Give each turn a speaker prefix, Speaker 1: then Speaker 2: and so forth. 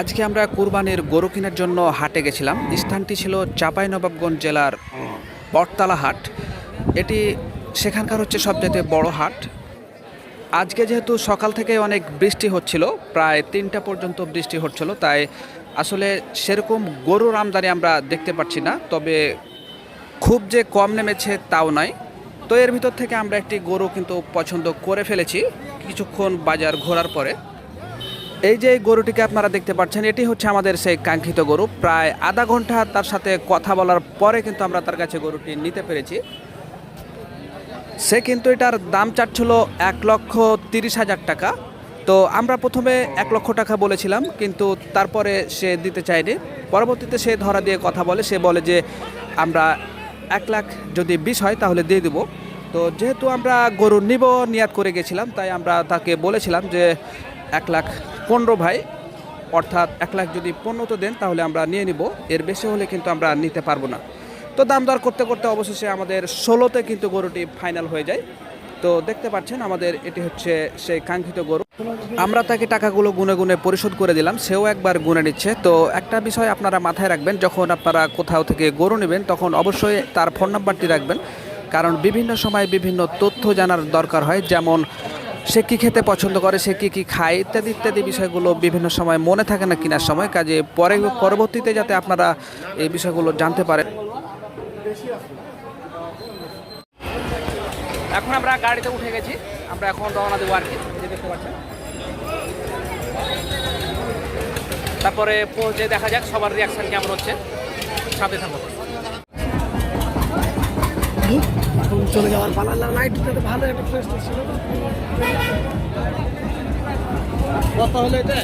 Speaker 1: আজকে আমরা কুরবানির গরু কেনার জন্য হাটে গেছিলাম। স্থানটি ছিল চাঁপাইনবাবগঞ্জ জেলার বটতলা হাট। এটি সেখানকার হচ্ছে সবচেয়ে বড় হাট। আজকে যেহেতু সকাল থেকে অনেক বৃষ্টি হচ্ছিল, প্রায় তিনটা পর্যন্ত বৃষ্টি হচ্ছিল, তাই আসলে সেরকম গরুর আমদানি আমরা দেখতে পাচ্ছি না, তবে খুব যে কম নেমেছে তাও নয়। তো এর ভিতর থেকে আমরা একটি গরু কিন্তু পছন্দ করে ফেলেছি, কিছুক্ষণ বাজার ঘোরার পরে। এই যে গরুটিকে আপনারা দেখতে পাচ্ছেন, এটি হচ্ছে আমাদের সেই কাঙ্ক্ষিত গরু। প্রায় আধা ঘণ্টা তার সাথে কথা বলার পরে কিন্তু আমরা তার কাছে গরুটি নিতে পেরেছি। সে কিন্তু এটার দাম চাচ্ছিল এক লক্ষ তিরিশ হাজার টাকা। তো আমরা প্রথমে এক লক্ষ টাকা বলেছিলাম, কিন্তু তারপরে সে দিতে চায়নি। পরবর্তীতে সে ধরা দিয়ে কথা বলে, সে বলে যে আমরা এক লাখ যদি বিষ হয় তাহলে দিয়ে দেবো। তো যেহেতু আমরা গরু নিব, নিয়াত করে গেছিলাম, তাই আমরা তাকে বলেছিলাম যে এক লাখ পনেরো ভাই, অর্থাৎ এক লাখ যদি পনেরো তো দেন, তাহলে আমরা নিয়ে নিব। এর বেশি হলে কিন্তু আমরা নিতে পারব না। তো দাম দর করতে করতে অবশেষে আমাদের ষোলোতে কিন্তু গরুটি ফাইনাল হয়ে যায়। তো দেখতে পাচ্ছেন, আমাদের এটি হচ্ছে সেই কাঙ্ক্ষিত গরু। আমরা তাকে টাকাগুলো গুনে গুনে পরিশোধ করে দিলাম, সেও একবার গুনে নিচ্ছে। তো একটা বিষয় আপনারা মাথায় রাখবেন, যখন আপনারা কোথাও থেকে গরু নেবেন, তখন অবশ্যই তার ফোন নাম্বারটি রাখবেন। কারণ বিভিন্ন সময় বিভিন্ন তথ্য জানার দরকার হয়, যেমন সে কী খেতে পছন্দ করে, সে কী কী খায়, ইত্যাদি ইত্যাদি বিষয়গুলো বিভিন্ন সময় মনে থাকে না কেনার সময়, কাজে পরে, পরবর্তীতে যাতে আপনারা এই বিষয়গুলো জানতে পারেন। এখন আমরা গাড়িতে উঠে গেছি, আমরা এখন রওনা দেবো আর কি দেখতে পাচ্ছেন। তারপরে পৌঁছে দেখা যাক সবার রিয়াকশন কেমন হচ্ছে। সাথে থাকুন
Speaker 2: চলে যাওয়ার পালা। না তো ভালো একটা ফ্রেশ ছিল। কত হলো এটা?